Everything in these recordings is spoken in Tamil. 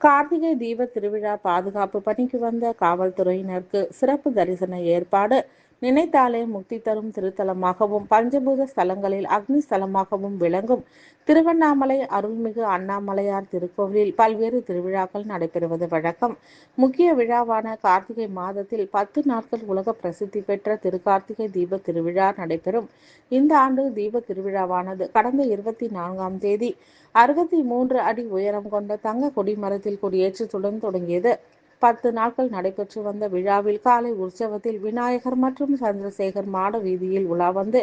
கார்த்திகை தீப திருவிழா பாதுகாப்பு பணிக்கு வந்த காவல்துறையினருக்கு சிறப்பு தரிசன ஏற்பாடு நினைத்தாலே முக்தி தரும் திருத்தலமாகவும் பஞ்சபூத ஸ்தலங்களில் அக்னி ஸ்தலமாகவும் விளங்கும். திருவண்ணாமலை அருள்மிகு அண்ணாமலையார் திருக்கோவிலில் பல்வேறு திருவிழாக்கள் நடைபெறுவது வழக்கம். முக்கிய விழாவான கார்த்திகை மாதத்தில் பத்து நாட்கள் உலக பிரசித்தி பெற்ற திருக்கார்த்திகை தீப திருவிழா நடைபெறும். இந்த ஆண்டு தீப திருவிழாவானது கடந்த இருபத்தி நான்காம் தேதி அறுபத்தி மூன்று அடி உயரம் கொண்ட தங்க கொடிமரத்தில் கொடியேற்றத்துடன் தொடங்கியது. பத்து நாட்கள் நடைபெற்று வந்த விழாவில் காலை உற்சவத்தில் விநாயகர் மற்றும் சந்திரசேகர் மாட வீதியில் உலா வந்து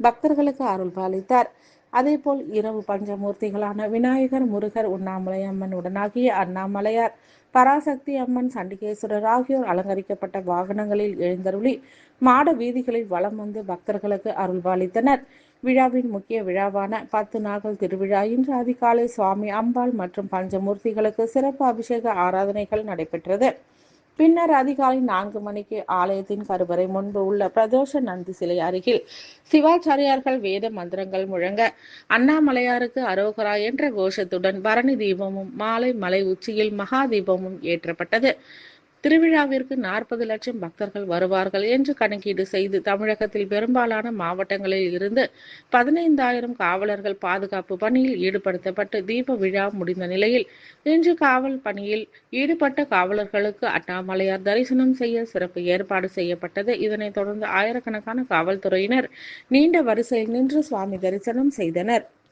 பக்தர்களுக்கு அருள் பாலித்தார் அதேபோல் இரவு பஞ்சமூர்த்திகளான விநாயகர் முருகர் உண்ணாமலை அம்மன் உடனாகிய அண்ணாமலையார் பராசக்தி அம்மன் சண்டிகேஸ்வரர் ஆகியோர் அலங்கரிக்கப்பட்ட வாகனங்களில் எழுந்தருளி மாட வீதிகளில் வலம் வந்து பக்தர்களுக்கு அருள்பாலித்தனர். விழாவின் முக்கிய விழாவான பத்து நாட்கள் திருவிழா இன்று அதிகாலை சுவாமி அம்பாள் மற்றும் பஞ்சமூர்த்திகளுக்கு சிறப்பு அபிஷேக ஆராதனைகள் நடைபெற்றது. பின்னர் அதிகாலை நான்கு மணிக்கு ஆலயத்தின் கருவறை முன்பு உள்ள பிரதோஷ நந்தி சிலை அருகில் சிவாச்சாரியார்கள் வேத மந்திரங்கள் முழங்க அண்ணாமலையாருக்கு அரோகரா என்ற கோஷத்துடன் பரணி தீபமும் மாலை மலை உச்சியில் மகா தீபமும் ஏற்றப்பட்டது. திருவிழாவிற்கு நாற்பது லட்சம் பக்தர்கள் வருவார்கள் என்று கணக்கீடு செய்து தமிழகத்தில் பெரும்பாலான மாவட்டங்களில் இருந்து பதினைந்தாயிரம் காவலர்கள் பாதுகாப்பு பணியில் ஈடுபடுத்தப்பட்டு தீப விழா முடிந்த நிலையில் இன்று காவல் பணியில் ஈடுபட்ட காவலர்களுக்கு அண்ணாமலையார் தரிசனம் செய்ய சிறப்பு ஏற்பாடு செய்யப்பட்டது. இதனைத் தொடர்ந்து ஆயிரக்கணக்கான காவல்துறையினர் நீண்ட வரிசையில் நின்று சுவாமி தரிசனம் செய்தனர்.